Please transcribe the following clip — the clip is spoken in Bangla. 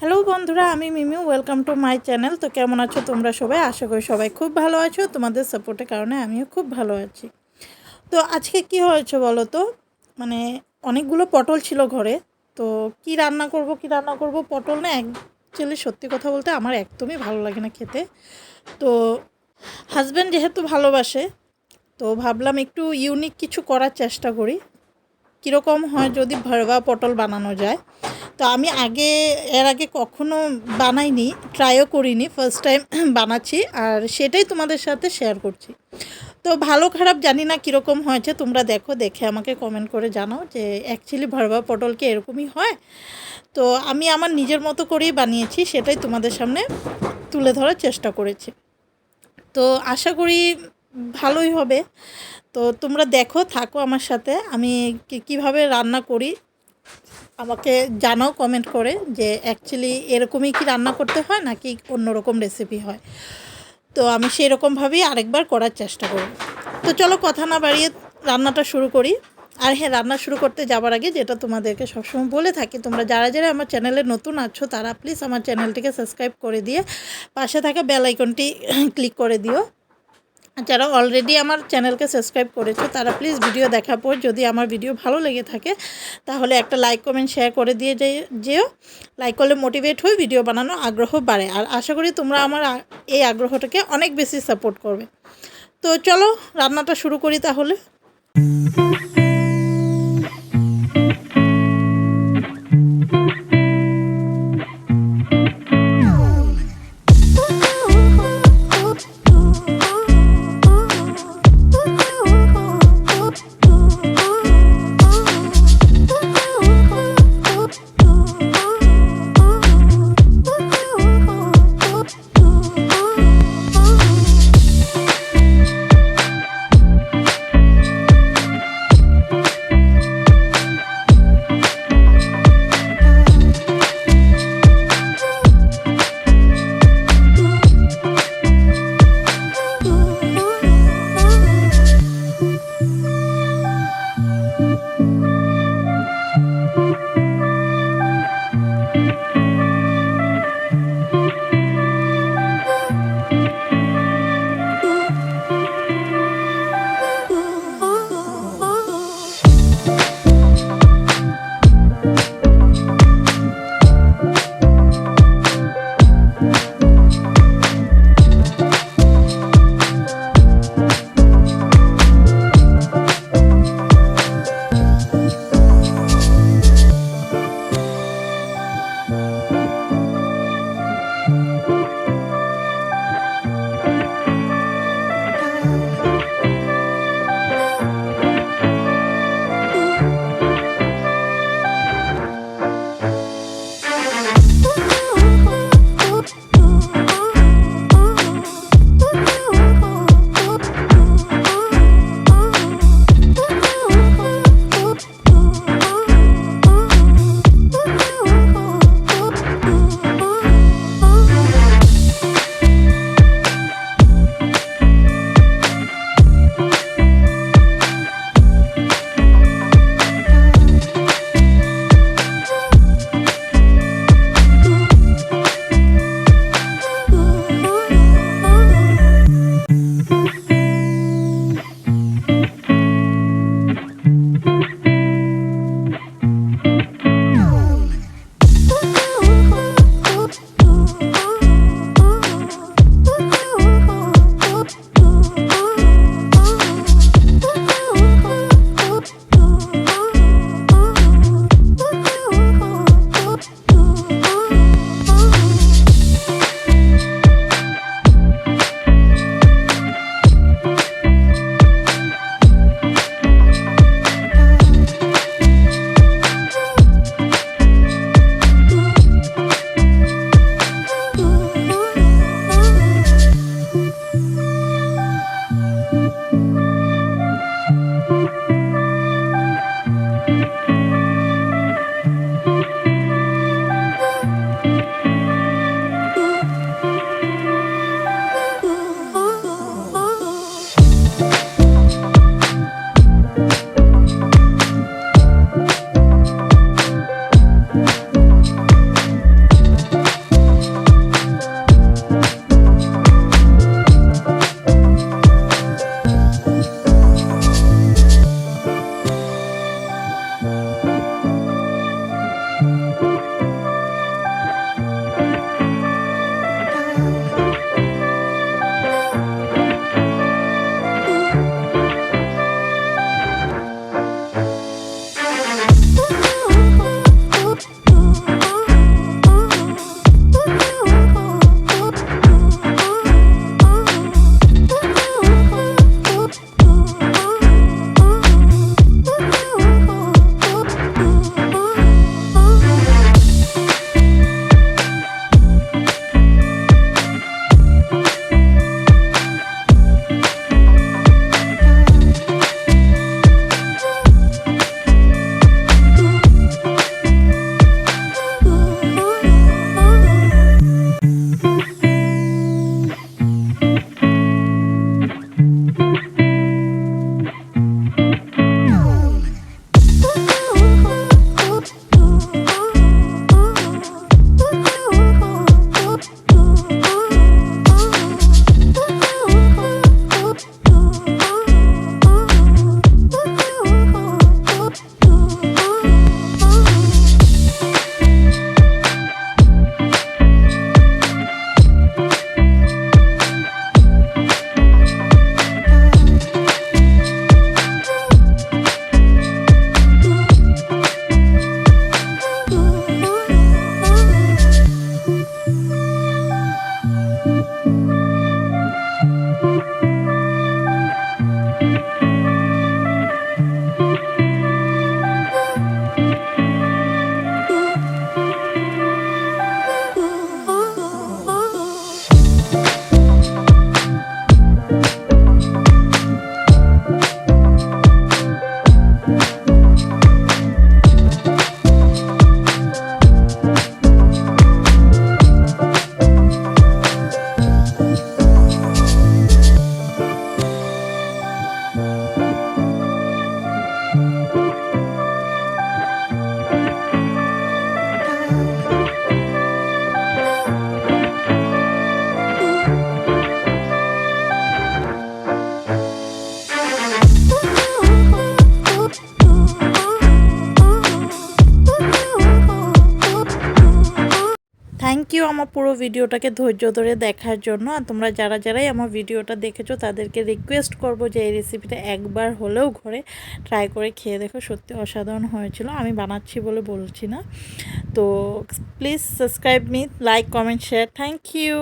হ্যালো বন্ধুরা, আমি Mimi welcome to my channel তো কেমন আছো তোমরা সবাই? আশা করি সবাই খুব ভালো আছো। তোমাদের সাপোর্টের কারণে আমিও খুব ভালো আছি। তো আজকে কি হয়েছে বলো তো? মানে অনেকগুলো পটল ছিল ঘরে। তো কি রান্না করব, কি রান্না করব? পটল না অ্যাকচুয়ালি সত্যি কথা বলতে আমার একদমই ভালো লাগে না খেতে। তো হাজব্যান্ড যেহেতু ভালোবাসে, তো ভাবলাম একটু ইউনিক কিছু করার চেষ্টা করি। কীরকম হয় যদি ভরবা পটল বানানো যায়? তো আমি আগে, এর আগে কখনো বানাইনি ট্রাইও করিনি ফার্স্ট টাইম বানাচ্ছি আর সেটাই তোমাদের সাথে শেয়ার করছি। তো ভালো খারাপ জানি না কীরকম হয়েছে, তোমরা দেখো, দেখে আমাকে কমেন্ট করে জানাও যে অ্যাকচুয়ালি ভরবা পটল কি এরকমই হয়? তো আমি আমার নিজের মতো করেই বানিয়েছি, সেটাই তোমাদের সামনে তুলে ধরার চেষ্টা করেছি। তো আশা করি ভালোই হবে। তো তোমরা দেখো, থাকো আমার সাথে। আমি কীভাবে রান্না করি আমাকে জানাও কমেন্ট করে যে অ্যাকচুয়ালি এরকমই কি রান্না করতে হয় নাকি অন্যরকম রেসিপি হয়। তো আমি সেই রকমভাবেই আরেকবার করার চেষ্টা করব। তো চলো কথা না বাড়িয়ে রান্নাটা শুরু করি। আর হ্যাঁ রান্না শুরু করতে যাবার আগে যেটা তোমাদেরকে সবসময় বলে থাকি, তোমরা যারা যারা আমার চ্যানেলে নতুন আছো, তারা প্লিজ আমার চ্যানেলটিকে সাবস্ক্রাইব করে দিয়ে পাশে থাকা বেল আইকনটি ক্লিক করে দিও। যারা অলরেডি আমার চ্যানেলকে সাবস্ক্রাইব করেছে, তারা প্লিজ ভিডিও দেখার পর যদি আমার ভিডিও ভালো লেগে থাকে, তাহলে একটা লাইক কমেন্ট শেয়ার করে দিয়ে যেও। লাইক করলে মোটিভেট হয়ে ভিডিও বানানো আগ্রহ বাড়ে। আর আশা করি তোমরা আমার এই আগ্রহটাকে অনেক বেশি সাপোর্ট করবে। তো চলো, রান্নাটা শুরু করি তাহলে। Mm-hmm. পুরো ভিডিওটাকে ধৈর্য ধরে দেখার জন্য। আর তোমরা যারা যারাই আমার ভিডিওটা দেখেছ, তাদেরকে রিকোয়েস্ট করব যে এই রেসিপিটা একবার হলেও ঘরে ট্রাই করে খেয়ে দেখো, সত্যি অসাধারণ হয়েছিল। আমি বানাচ্ছি বলে বলছি না। তো please subscribe me like comment share thank you